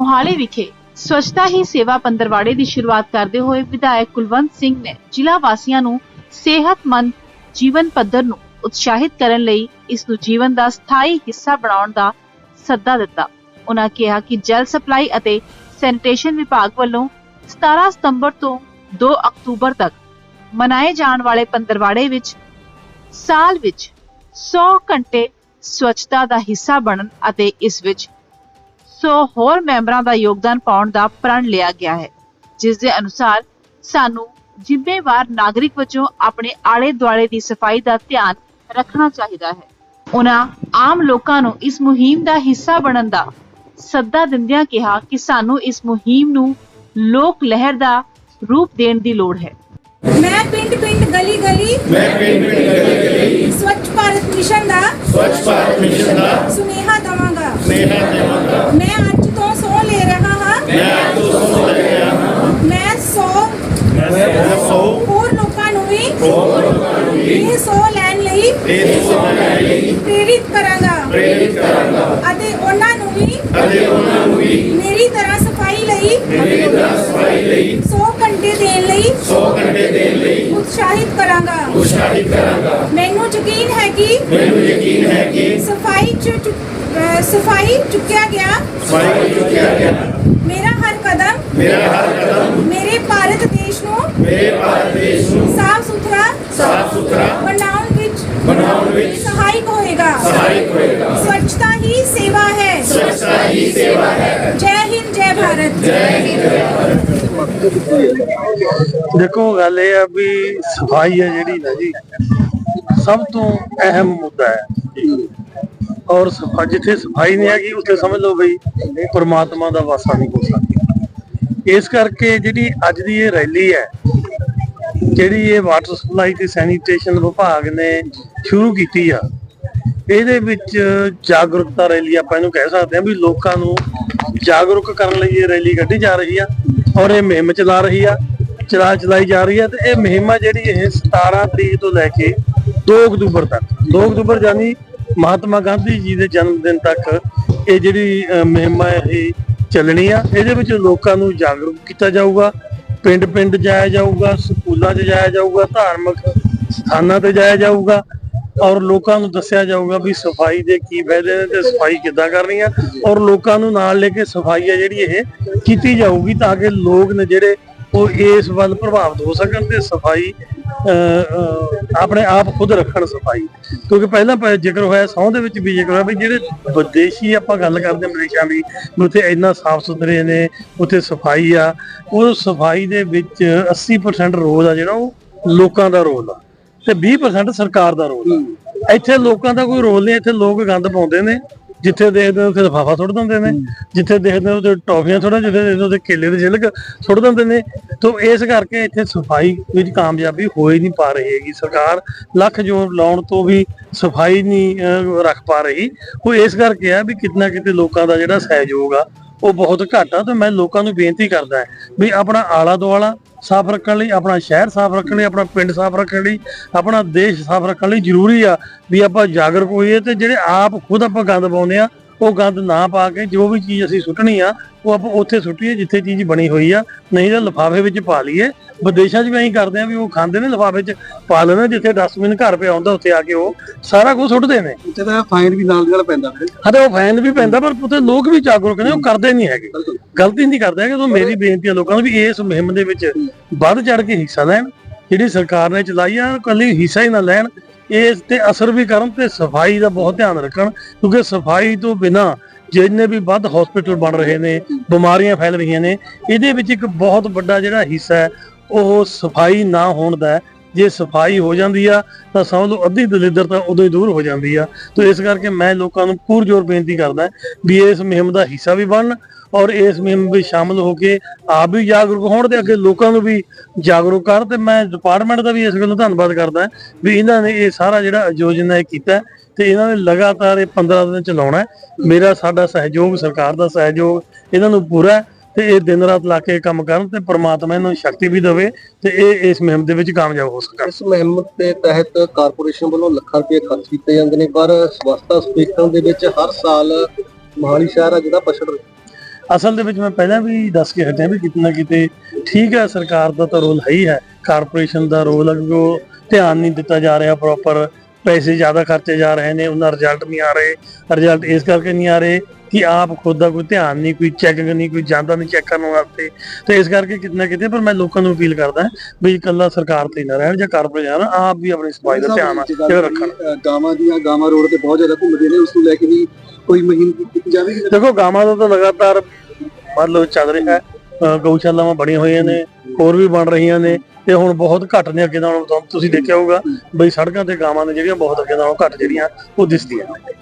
ਮੋਹਾਲੀ ਵਿਖੇ ਸਵੱਛਤਾ ਹੀ ਸੇਵਾ ਪੰਦਰਵਾੜੇ ਦੀ ਸ਼ੁਰੂਆਤ ਕਰਦੇ ਹੋਏ ਵਿਧਾਇਕ ਕੁਲਵੰਤ ਸਿੰਘ ਨੇ ਜ਼ਿਲ੍ਹਾ ਵਾਸੀਆਂ ਨੂੰ ਸਿਹਤਮੰਦ ਜੀਵਨ ਪੱਧਰ ਨੂੰ ਉਤਸ਼ਾਹਿਤ ਕਰਨ ਲਈ ਇਸ ਨੂੰ ਜੀਵਨ ਦਾ ਸਥਾਈ ਹਿੱਸਾ ਬਣਾਉਣ ਦਾ ਸੱਦਾ ਦਿੱਤਾ। ਉਹਨਾਂ ਕਿਹਾ ਕਿ ਜਲ ਸਪਲਾਈ ਅਤੇ ਸੈਨੀਟੇਸ਼ਨ ਵਿਭਾਗ ਵੱਲੋਂ 17 ਸਤੰਬਰ ਤੋਂ 2 ਅਕਤੂਬਰ ਤੱਕ ਮਨਾਏ ਜਾਣ ਵਾਲੇ ਪੰਦਰਵਾੜੇ ਵਿੱਚ ਸਾਲ ਵਿੱਚ 100 ਘੰਟੇ ਸਵੱਛਤਾ ਦਾ ਹਿੱਸਾ ਬਣਨ ਅਤੇ ਇਸ ਵਿੱਚ 100 ਹੋਰ ਮੈਂਬਰਾਂ ਦਾ ਯੋਗਦਾਨ ਪਾਉਣ ਦਾ ਪ੍ਰਣ ਲਿਆ ਗਿਆ ਹੈ ਜਿਸ ਦੇ ਅਨੁਸਾਰ ਸਾਨੂੰ ਜ਼ਿੰਮੇਵਾਰ ਨਾਗਰਿਕ ਵਜੋਂ ਆਪਣੇ ਆਲੇ ਦੁਆਲੇ ਦੀ ਸਫ਼ਾਈ ਦਾ ਧਿਆਨ ਰੱਖਣਾ ਚਾਹੀਦਾ ਹੈ। ਉਹਨਾਂ ਆਮ ਲੋਕਾਂ ਨੂੰ ਇਸ ਮੁਹਿੰਮ ਦਾ ਹਿੱਸਾ ਬਣਨ ਦਾ ਸੱਦਾ ਦਿੰਦਿਆਂ ਕਿਹਾ ਕਿ ਸਾਨੂੰ ਇਸ ਮੁਹਿੰਮ ਨੂੰ ਲੋਕ ਲਹਿਰ ਦਾ ਰੂਪ ਦੇਣ ਦੀ ਲੋੜ ਹੈ। ਮੈਂ ਪਿੰਡ ਪਿੰਡ ਗਲੀ ਗਲੀ ਮੈਂ ਪਿੰਡ ਪਿੰਡ ਗਲੀ ਗਲੀ ਸਵੱਛ ਭਾਰਤ ਮਿਸ਼ਨ ਦਾ ਸਵੱਛ ਭਾਰਤ ਮਿਸ਼ਨ ਦਾ ਸੁਨੇਹਾ ਦਵਾਂਗਾ। ਸਨੇਹਾ ਦੇਵਾਂਗਾ। ਮੈਂ ਅੱਜ ਤੋਂ ਸਹੁੰ ਲੈ ਰਿਹਾ ਹਾਂ ਮੈਂ ਅੱਜ ਤੋਂ ਸਹੁੰ ਲੈ ਰਿਹਾ ਹਾਂ ਮੈਂ 100 ਮੈਂ ਸੌ ਹੋਰ ਲੋਕਾਂ ਨੂੰ ਵੀ ਹੋਰ ਲੋਕਾਂ ਨੂੰ ਵੀ ਇਹ ਸਹੁੰ ਲੈਣ ਲਈ ਇਹ ਸਹੁੰ ਲੈਣ ਲਈ ਪ੍ਰੇਰਿਤ ਕਰਾਂਗਾ ਪ੍ਰੇਰਿਤ ਕਰਾਂਗਾ ਅਤੇ ਉਹਨਾਂ ਨੂੰ ਵੀ ਅਤੇ ਉਹਨਾਂ ਨੂੰ ਵੀ ਮੇਰੀ ਤਰ੍ਹਾਂ ਸਫ਼ਾਈ ਲਈ ਮੇਰੀ ਤਰ੍ਹਾਂ ਸਫ਼ਾਈ ਲਈ 100 ਘੰਟੇ ਦੇਣ ਲਈ 100 ਘੰਟੇ ਦੇਣ ਲਈ ਉਤਸ਼ਾਹਿਤ ਕਰਾਂਗਾ ਉਤਸ਼ਾਹਿਤ ਕਰਾਂਗਾ ਮੈਨੂੰ ਯਕੀਨ ਹੈ ਕਿ ਮੈਨੂੰ ਯਕੀਨ ਹੈ ਕਿ ਸਫ਼ਾਈ ਚ ਚੁ- ਅਹ ਸਫ਼ਾਈ ਚੁੱਕਿਆ ਗਿਆ ਸਫ਼ਾਈ ਚੁੱਕਿਆ ਗਿਆ ਮੇਰਾ ਹਰ ਕਦਮ ਮੇਰਾ ਹਰ ਕਦਮ ਮੇਰੇ ਭਾਰਤ ਦੇਸ਼ ਨੂੰ ਮੇਰੇ ਭਾਰਤ ਦੇਸ਼ ਨੂੰ ਸਾਫ਼ ਸੁਥਰਾ ਸਾਫ਼ ਸੁਥਰਾ ਬਣਾਉਣ ਵਿੱਚ ਬਣਾਉਣ ਵਿੱਚ ਸਹਾਇਕ ਹੋਏਗਾ। ਸਹਾਇਕ ਹੋਏਗਾ। ਸਵੱਛਤਾ ਹੀ ਸੇਵਾ ਹੈ। ਸਵੱਛਤਾ ਹੀ ਸੇਵਾ ਹੈ। ਜੈ ਹਿੰਦ ਜੈ ਭਾਰਤ। ਦੇਖੋ ਗੱਲ ਇਹ ਆ ਵੀ ਸਫ਼ਾਈ ਹੈ ਜਿਹੜੀ ਨਾ ਜੀ ਸਭ ਤੋਂ ਅਹਿਮ ਮੁੱਦਾ ਹੈ। ਔਰ ਸਫਾ ਜਿੱਥੇ ਸਫ਼ਾਈ ਨਹੀਂ ਹੈਗੀ, ਉੱਥੇ ਸਮਝ ਲਓ ਬਈ ਪਰਮਾਤਮਾ ਦਾ ਵਾਸਾ ਨਹੀਂ ਹੋ ਸਕਦਾ ਇਸ ਕਰਕੇ ਜਿਹੜੀ ਅੱਜ ਦੀ ਇਹ ਰੈਲੀ ਹੈ, ਜਿਹੜੀ ਇਹ ਵਾਟਰ ਸਪਲਾਈ ਤੇ ਸੈਨੀਟੇਸ਼ਨ ਵਿਭਾਗ ਨੇ ਸ਼ੁਰੂ ਕੀਤੀ ਆ, ਇਹਦੇ ਵਿੱਚ ਜਾਗਰੂਕਤਾ ਰੈਲੀ ਆਪਾਂ ਇਹਨੂੰ ਕਹਿ ਸਕਦੇ ਹਾਂ ਵੀ ਲੋਕਾਂ ਨੂੰ ਜਾਗਰੂਕ ਕਰਨ ਲਈ ਇਹ ਰੈਲੀ ਕੱਢੀ ਜਾ ਰਹੀ ਆ ਔਰ ਇਹ ਮੁਹਿੰਮ ਚਲਾ ਰਹੀ ਆ, ਚਲਾ ਚਲਾਈ ਜਾ ਰਹੀ ਆ ਤੇ ਇਹ ਮੁਹਿੰਮ ਆ ਜਿਹੜੀ ਇਹ 17 ਤਰੀਕ ਤੋਂ ਲੈ ਕੇ 2 ਅਕਤੂਬਰ ਤੱਕ 2 ਅਕਤੂਬਰ ਯਾਨੀ ਮਹਾਤਮਾ ਗਾਂਧੀ ਜੀ ਦੇ ਜਨਮ ਦਿਨ ਤੱਕ ਇਹ ਜਿਹੜੀ ਅਹ, ਇਹ ਚੱਲਣੀ ਆ ਇਹਦੇ ਵਿੱਚ ਲੋਕਾਂ ਨੂੰ ਜਾਗਰੂਕ ਕੀਤਾ ਜਾਊਗਾ ਪਿੰਡ ਪਿੰਡ ਜਾਇਆ ਜਾਊਗਾ ਸਕੂਲਾਂ 'ਚ ਜਾਇਆ ਜਾਊਗਾ ਧਾਰਮਿਕ ਸਥਾਨਾਂ ਤੇ ਜਾਇਆ ਜਾਊਗਾ ਔਰ ਲੋਕਾਂ ਨੂੰ ਦੱਸਿਆ ਜਾਊਗਾ ਵੀ ਸਫ਼ਾਈ ਦੇ ਕੀ ਫਾਇਦੇ ਨੇ ਤੇ ਸਫ਼ਾਈ ਕਿੱਦਾਂ ਕਰਨੀ ਆ ਔਰ ਲੋਕਾਂ ਨੂੰ ਨਾਲ ਲੈ ਕੇ ਸਫ਼ਾਈ ਆ ਜਿਹੜੀ ਇਹ ਕੀਤੀ ਜਾਊਗੀ ਤਾਂ ਕਿ ਲੋਕ ਨੇ ਜਿਹੜੇ ਉਹ ਇਸ ਵੱਲ ਪ੍ਰਭਾਵਿਤ ਹੋ ਸਕਣ ਤੇ ਸਫ਼ਾਈ ਆਪਣੇ ਆਪ ਖੁਦ ਰੱਖਣ ਸਫ਼ਾਈ। ਕਿਉਂਕਿ ਪਹਿਲਾਂ ਪ- ਜ਼ਿਕਰ ਹੋਇਆ ਸਹੁੰ ਦੇ ਵਿੱਚ ਵੀ ਜ਼ਿਕਰ ਹੋਇਆ ਵੀ ਜਿਹੜੇ ਵਿਦੇਸ਼ੀ ਆਪਾਂ ਗੱਲ ਕਰਦੇ ਹਾਂ ਵਿਦੇਸ਼ਾਂ ਦੀ ਵੀ ਉੱਥੇ ਇੰਨਾ ਸਾਫ਼ ਸੁਥਰੇ ਨੇ ਉੱਥੇ ਸਫ਼ਾਈ ਆ। ਉਹ ਸਫ਼ਾਈ ਦੇ ਵਿੱਚ 80% ਰੋਲ ਆ ਜਿਹੜਾ ਉਹ ਲੋਕਾਂ ਦਾ ਰੋਲ ਆ ਤੇ 20% ਸਰਕਾਰ ਦਾ ਰੋਲ ਆ। ਇੱਥੇ ਲੋਕਾਂ ਦਾ ਕੋਈ ਰੋਲ ਨਹੀਂ ਇੱਥੇ ਲੋਕ ਗੰਦ ਪਾਉਂਦੇ ਨੇ। ਜਿੱਥੇ ਦੇਖਦੇ ਨੇ ਉੱਥੇ ਲਿਫਾਫਾ ਸੁੱਟ ਦਿੰਦੇ ਨੇ ਜਿੱਥੇ ਦੇਖਦੇ ਨੇ ਉੱਥੇ ਟੌਫੀਆਂ ਸੁੱਟ ਜਿੱਥੇ ਦੇਖਦੇ ਉੱਥੇ ਕੇਲੇ ਦੇ ਛਿਲਕ ਸੁੱਟ ਦਿੰਦੇ ਨੇ। ਤੋਂ ਇਸ ਕਰਕੇ ਇੱਥੇ ਸਫ਼ਾਈ ਵਿੱਚ ਕਾਮਯਾਬੀ ਹੋ ਹੀ ਨਹੀਂ ਪਾ ਰਹੀ ਹੈਗੀ। ਸਰਕਾਰ ਲੱਖ ਜੋਰ ਲਾਉਣ ਤੋਂ ਵੀ ਸਫ਼ਾਈ ਨਹੀਂ ਰੱਖ ਪਾ ਰਹੀ। ਉਹ ਇਸ ਕਰਕੇ ਆ ਵੀ ਕਿਤਨਾ ਕਿਤੇ ਲੋਕਾਂ ਦਾ ਜਿਹੜਾ ਸਹਿਯੋਗ ਆ ਉਹ ਬਹੁਤ ਘੱਟ ਆ ਤੇ ਮੈਂ ਲੋਕਾਂ ਨੂੰ ਬੇਨਤੀ ਕਰਦਾ ਵੀ ਆਪਣਾ ਆਲਾ ਦੁਆਲਾ ਸਾਫ਼ ਰੱਖਣ ਲਈ, ਆਪਣਾ ਸ਼ਹਿਰ ਸਾਫ਼ ਰੱਖਣ ਲਈ, ਆਪਣਾ ਪਿੰਡ ਸਾਫ਼ ਰੱਖਣ ਲਈ, ਆਪਣਾ ਦੇਸ਼ ਸਾਫ਼ ਰੱਖਣ ਲਈ ਜ਼ਰੂਰੀ ਆ ਵੀ ਆਪਾਂ ਜਾਗਰੂਕ ਹੋਈਏ ਤੇ ਜਿਹੜੇ ਆਪ ਖੁਦ ਆਪਾਂ ਗੰਦ ਪਾਉਂਦੇ ਆ, ਉਹ ਗੰਦ ਨਾ ਪਾ ਕੇ ਜੋ ਵੀ ਚੀਜ਼ ਅਸੀਂ ਸੁੱਟਣੀ ਆ, ਉਹ ਆਪਾਂ ਉੱਥੇ ਸੁੱਟੀਏ ਜਿੱਥੇ ਚੀਜ਼ ਬਣੀ ਹੋਈ ਆ, ਨਹੀਂ ਤਾਂ ਲਿਫਾਫੇ ਵਿੱਚ ਪਾ ਲਈਏ। ਵਿਦੇਸ਼ਾਂ 'ਚ ਵੀ ਐਂ ਕਰਦੇ ਆ ਵੀ ਉਹ ਖਾਂਦੇ ਨੇ ਲਿਫਾਫੇ 'ਚ ਪਾ ਲੈਣਾ ਜਿੱਥੇ ਡਸਟਬਿਨ ਘਰ ਪਿਆ ਹੁੰਦਾ ਉੱਥੇ ਆ ਕੇ ਉਹ ਸਾਰਾ ਕੁਝ ਸੁੱਟਦੇ ਨੇ। ਉੱਥੇ ਤਾਂ ਫਾਈਨ ਵੀ ਨਾਲ ਦੀ ਨਾਲ ਪੈਂਦਾ ਫਿਰ। ਹਾਂ ਤੇ ਉਹ ਫੈਨ ਵੀ ਪੈਂਦਾ ਪਰ ਉੱਥੇ ਲੋਕ ਵੀ ਜਾਗਰੂਕ ਨੇ ਉਹ ਕਰਦੇ ਨਹੀਂ ਹੈਗੇ। ਗਲਤੀ ਨਹੀਂ ਕਰਦੇ ਹੈਗੇ ਤੋਂ ਮੇਰੀ ਬੇਨਤੀ ਹੈ ਲੋਕਾਂ ਨੂੰ ਵੀ ਇਸ ਮੁਹਿੰਮ ਦੇ ਵਿੱਚ ਵੱਧ ਚੜ ਕੇ ਹਿੱਸਾ ਲੈਣ ਜਿਹੜੀ ਸਰਕਾਰ ਨੇ ਚਲਾਈ ਆ ਕੱਲੀ ਹਿੱਸਾ ਹੀ ਨਾ ਲੈਣ ਇਸ ਤੇ ਅਸਰ ਵੀ ਕਰਨ ਤੇ ਸਫ਼ਾਈ ਦਾ ਬਹੁਤ ਧਿਆਨ ਰੱਖਣ ਕਿਉਂਕਿ ਸਫ਼ਾਈ ਤੋਂ ਬਿਨਾ ਜਿੰਨੇ ਵੀ ਵੱਧ ਹਸਪੀਟਲ ਬਣ ਰਹੇ ਨੇ ਬਿਮਾਰੀਆਂ ਫੈਲ ਰਹੀਆਂ ਨੇ ਇਹਦੇ ਵਿੱਚ ਇੱਕ ਬਹੁਤ ਵੱਡਾ ਜਿਹੜਾ ਹਿੱਸਾ ਹੈ ਉਹ ਸਫ਼ਾਈ ਨਾ ਹੋਣ ਦਾ ਜੇ ਸਫ਼ਾਈ ਹੋ ਜਾਂਦੀ ਆ, ਤਾਂ ਸਮਝ ਲਓ ਅੱਧੀ ਦਲਿੱਦਰ ਤਾਂ ਉਦੋਂ ਹੀ ਦੂਰ ਹੋ ਜਾਂਦੀ ਆ। ਤਾਂ ਇਸ ਕਰਕੇ ਮੈਂ ਲੋਕਾਂ ਨੂੰ ਪੂਰ ਜ਼ੋਰ ਬੇਨਤੀ ਕਰਦਾ ਵੀ ਇਸ ਮੁਹਿੰਮ ਦਾ ਹਿੱਸਾ ਵੀ ਬਣਨ ਔਰ ਇਸ ਮੁਹਿੰਮ ਵਿੱਚ ਸ਼ਾਮਲ ਹੋ ਕੇ ਆਪ ਵੀ ਜਾਗਰੂਕ ਹੋਣ ਤੇ ਅੱਗੇ ਲੋਕਾਂ ਨੂੰ ਵੀ ਜਾਗਰੂਕ ਕਰਨ ਤੇ ਮੈਂ ਡਿਪਾਰਟਮੈਂਟ ਦਾ ਵੀ ਇਸ ਗੱਲ ਨੂੰ ਧੰਨਵਾਦ ਕਰਦਾ ਵੀ ਇਹਨਾਂ ਨੇ ਇਹ ਸਾਰਾ ਜਿਹੜਾ ਆਯੋਜਨ ਹੈ ਕੀਤਾ ਤੇ ਇਹਨਾਂ ਨੇ ਲਗਾਤਾਰ ਇਹ 15 ਦਿਨ ਚਲਾਉਣਾ ਮੇਰਾ ਸਾਡਾ ਸਹਿਯੋਗ, ਸਰਕਾਰ ਦਾ ਸਹਿਯੋਗ ਇਹਨਾਂ ਨੂੰ ਪੂਰਾ ਤੇ ਇਹ ਦਿਨ ਰਾਤ ਲਾ ਕੇ ਕੰਮ ਕਰਨ ਤੇ ਪ੍ਰਮਾਤਮਾ ਇਹਨਾਂ ਨੂੰ ਸ਼ਕਤੀ ਵੀ ਦੇਵੇ ਤੇ ਇਹ ਇਸ ਮੁਹਿੰਮ ਦੇ ਵਿੱਚ ਕਾਮਯਾਬ ਹੋ ਸਕਣ। ਇਸ ਮੁਹਿੰਮ ਦੇ ਤਹਿਤ ਕਾਰਪੋਰੇਸ਼ਨ ਵੱਲੋਂ ਲੱਖਾਂ ਰੁਪਏ ਖਰਚ ਕੀਤੇ ਜਾਂਦੇ ਨੇ ਪਰ ਸਵਸਥਾ ਸਪੀਕਰਾਂ ਦੇ ਵਿੱਚ ਹਰ ਸਾਲ ਮਹਾਲੀ ਸ਼ਹਿਰ ਆ ਜਿਹੜਾ ਪਛੜ ਰਿਹਾ ਅਸਲ ਦੇ ਵਿੱਚ ਮੈਂ ਪਹਿਲਾਂ ਵੀ ਦੱਸ ਕੇ ਹਟਿਆ ਵੀ ਕਿਤੇ ਨਾ ਕਿਤੇ ਠੀਕ ਹੈ ਸਰਕਾਰ ਦਾ ਤਾਂ ਰੋਲ ਹੈ ਹੀ ਹੈ। ਕਾਰਪੋਰੇਸ਼ਨ ਦਾ ਰੋਲ ਉਹ ਧਿਆਨ ਨਹੀਂ ਦਿੱਤਾ ਜਾ ਰਿਹਾ ਪ੍ਰੋਪਰ ਪੈਸੇ ਜ਼ਿਆਦਾ ਖਰਚੇ ਜਾ ਰਹੇ ਨੇ ਉਹਨਾਂ ਰਿਜ਼ਲਟ ਨਹੀਂ ਆ ਰਹੇ। ਰਿਜ਼ਲਟ ਇਸ ਕਰਕੇ ਨਹੀਂ ਆ ਰਹੇ ਕਿ ਆਪ ਖੁਦ ਦਾ ਕੋਈ ਧਿਆਨ ਨਹੀਂ ਕੋਈ ਚੈਕਿੰਗ ਨਹੀਂ ਕੋਈ ਜਾਂਦਾ ਨਹੀਂ ਚੈੱਕ ਕਰਨ ਵਾਸਤੇ। ਤੇ ਇਸ ਕਰਕੇ ਕਿਤੇ ਨਾ ਕਿਤੇ ਪਰ ਮੈਂ ਲੋਕਾਂ ਨੂੰ ਅਪੀਲ ਕਰਦਾ ਵੀ ਇਕੱਲਾ ਸਰਕਾਰ ਤੇ ਨਾ ਰਹਿਣ ਜਾਂ ਕਾਰਪੋਰੇਸ਼ਨ ਆਪ ਵੀ ਆਪਣੀ ਸਫ਼ਾਈ ਦਾ ਧਿਆਨ ਰੱਖਣ। ਗਾਵਾਂ ਦੀਆਂ ਗਾਵਾਂ ਰੋਡ ਤੇ ਬਹੁਤ ਜ਼ਿਆਦਾ ਘੁੰਮਦੀਆਂ ਨੇ ਉਸ ਨੂੰ ਲੈ ਕੇ ਵੀ ਕੋਈ ਮੁਹਿੰਮ ਕੀਤੀ ਜਾਵੇਗੀ? ਦੇਖੋ ਗਾਵਾਂ ਦਾ ਤਾਂ ਲਗਾਤਾਰ ਮੰਨ ਲਓ ਚੱਲ ਰਿਹਾ ਹੈ ਗਊਸ਼ਾਲਾਵਾਂ ਬਣੀਆਂ ਹੋਈਆਂ ਨੇ ਹੋਰ ਵੀ ਬਣ ਰਹੀਆਂ ਨੇ ਤੇ ਹੁਣ ਬਹੁਤ ਘੱਟ ਨੇ ਅੱਗੇ ਨਾਲੋਂ। ਤੁਸੀਂ ਦੇਖਿਆ ਹੋਊਗਾ ਬਈ ਸੜਕਾਂ ਤੇ ਗਾਵਾਂ ਨੇ ਜਿਹੜੀਆਂ ਬਹੁਤ ਅੱਗੇ ਨਾਲੋਂ ਘੱਟ ਜਿਹੜੀਆਂ ਉਹ ਦਿਸਦੀਆਂ ਨੇ।